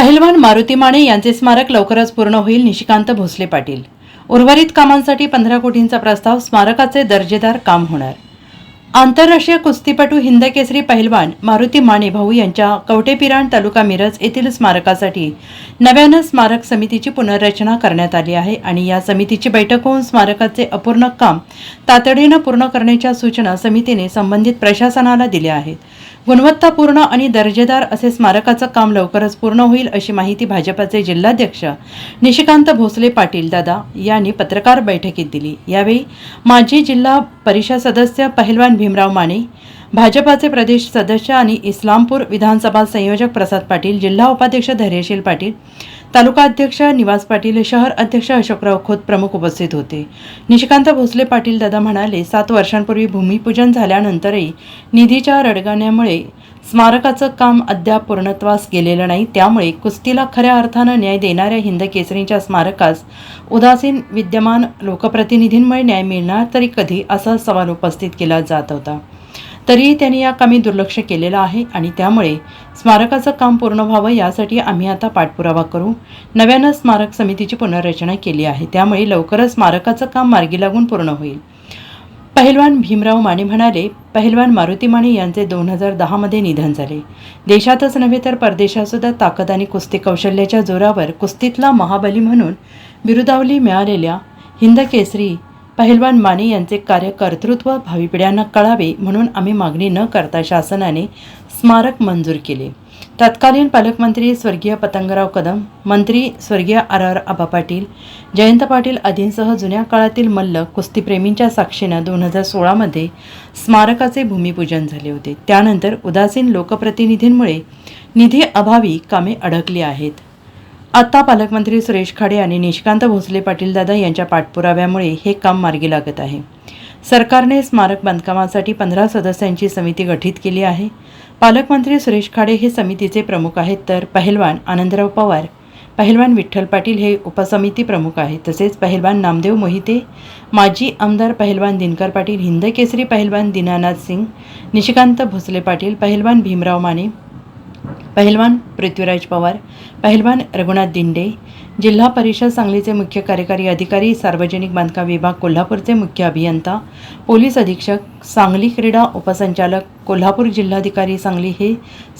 पहिलवान मारुती माने यांचे स्मारक लवकरच पूर्ण होईल निशिकांत भोसले पाटील. उर्वरित कामांसाठी पंधरा कोटींचा प्रस्ताव स्मारकाचे दर्जेदार काम होणार. आंतरराष्ट्रीय कुस्तीपटू हिंदकेसरी पहिलवान मारुती माने भाऊ यांच्या कवटेपिराण तालुका मिरज येथील स्मारकासाठी नव्यानं स्मारक समितीची पुनर्रचना करण्यात आली आहे आणि या समितीची बैठक होऊन स्मारकाचे अपूर्ण काम तातडीनं पूर्ण करण्याच्या सूचना समितीने संबंधित प्रशासनाला दिल्या आहेत. गुणवत्तापूर्ण आणि दर्जेदार असे स्मारकाचं काम लवकरच पूर्ण होईल अशी माहिती भाजपाचे जिल्हाध्यक्ष निशिकांत भोसले पाटील दादा यांनी पत्रकार बैठकीत दिली. यावेळी माजी जिल्हा परिषद सदस्य पहिलवान भीमराव माने भाजपाचे प्रदेश सदस्य आणि इस्लामपूर विधानसभा संयोजक प्रसाद पाटील जिल्हा उपाध्यक्ष धैर्यशील पाटील तालुका अध्यक्ष निवास पाटील शहर अध्यक्ष अशोकराव खोत प्रमुख उपस्थित होते. निशिकांत भोसले पाटील दादा म्हणाले सात वर्षांपूर्वी भूमिपूजन झाल्यानंतरही निधीच्या रडगाण्यामुळे स्मारकाचं काम अद्याप पूर्णत्वास गेलेलं नाही. त्यामुळे कुस्तीला खऱ्या अर्थानं न्याय देणाऱ्या हिंदकेसरींच्या स्मारकास उदासीन विद्यमान लोकप्रतिनिधींमुळे न्याय मिळणार तरी कधी असा सवाल उपस्थित केला जात होता. तरीही त्यांनी या कामी दुर्लक्ष केलेलं आहे आणि त्यामुळे स्मारकाचं काम पूर्ण व्हावं यासाठी आम्ही आता पाठपुरावा करू. नव्यानं स्मारक समितीची पुनर्रचना केली आहे. त्यामुळे लवकरच स्मारकाचं काम मार्गी लागून पूर्ण होईल. पहिलवान भीमराव माने म्हणाले पहिलवान मारुती माने यांचे दोन हजार दहामध्ये निधन झाले. देशातच नव्हे तर परदेशातसुद्धा ताकद आणि कुस्ती कौशल्याच्या जोरावर कुस्तीतला महाबली म्हणून बिरुदावली मिळालेल्या हिंद केसरी पहिलवान माने यांचे कार्य कर्तृत्व भावी पिढ्यांना कळावे म्हणून आम्ही मागणी न करता शासनाने स्मारक मंजूर केले. तत्कालीन पालकमंत्री स्वर्गीय पतंगराव कदम मंत्री स्वर्गीय आर आर आबा पाटील जयंत पाटील आदींसह जुन्या काळातील मल्ल कुस्तीप्रेमींच्या साक्षीनं दोन हजार सोळामध्ये स्मारकाचे भूमिपूजन झाले होते. त्यानंतर उदासीन लोकप्रतिनिधींमुळे निधी अभावी कामे अडकली आहेत. आता पालकमंत्री सुरेश खाडे आणि निशिकांत भोसले पाटीलदादा यांच्या पाठपुराव्यामुळे हे काम मार्गी लागत आहे. सरकारने स्मारक बांधकामासाठी पंधरा सदस्यांची समिती गठीत केली आहे. पालकमंत्री सुरेश खाडे हे समितीचे प्रमुख आहेत तर पहिलवान आनंदराव पवार. पहिलवान विठ्ठल पाटील हे उपसमिती प्रमुख आहेत. तसेच पहिलवान नामदेव मोहिते माजी आमदार पहिलवान दिनकर पाटील हिंद केसरी पहिलवान दीनानाथ सिंग निशिकांत भोसले पाटील पहिलवान भीमराव माने पहिलवान पृथ्वीराज पवार पहिलवान रघुनाथ दिंडे जिल्हा परिषद सांगलीचे मुख्य कार्यकारी अधिकारी सार्वजनिक बांधकाम विभाग कोल्हापूरचे मुख्य अभियंता पोलीस अधीक्षक सांगली क्रीडा उपसंचालक कोल्हापूर जिल्हाधिकारी सांगली हे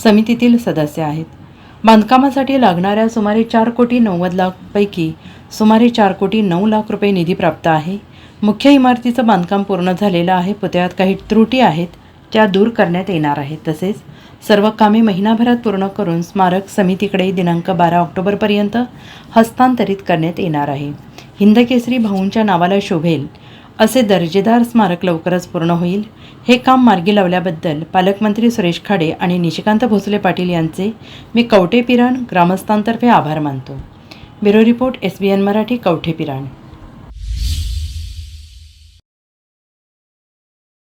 समितीतील सदस्य आहेत. बांधकामासाठी लागणाऱ्या सुमारे चार कोटी नव्वद लाखपैकी सुमारे चार कोटी नऊ लाख रुपये निधी प्राप्त आहे. मुख्य इमारतीचं बांधकाम पूर्ण झालेलं आहे. पुतळ्यात काही त्रुटी आहेत. त्या दूर करण्यात येणार आहेत तसेच सर्व कामे महिनाभरात पूर्ण करून स्मारक समितीकडे दिनांक बारा ऑक्टोबरपर्यंत हस्तांतरित करण्यात येणार आहे. हिंदकेसरी भाऊंच्या नावाला शोभेल असे दर्जेदार स्मारक लवकरच पूर्ण होईल. हे काम मार्गी लावल्याबद्दल पालकमंत्री सुरेश खाडे आणि निशिकांत भोसले पाटील यांचे मी कवठे पिराण ग्रामस्थांतर्फे आभार मानतो. Bureau report S B N Marathi Kavathe Piran.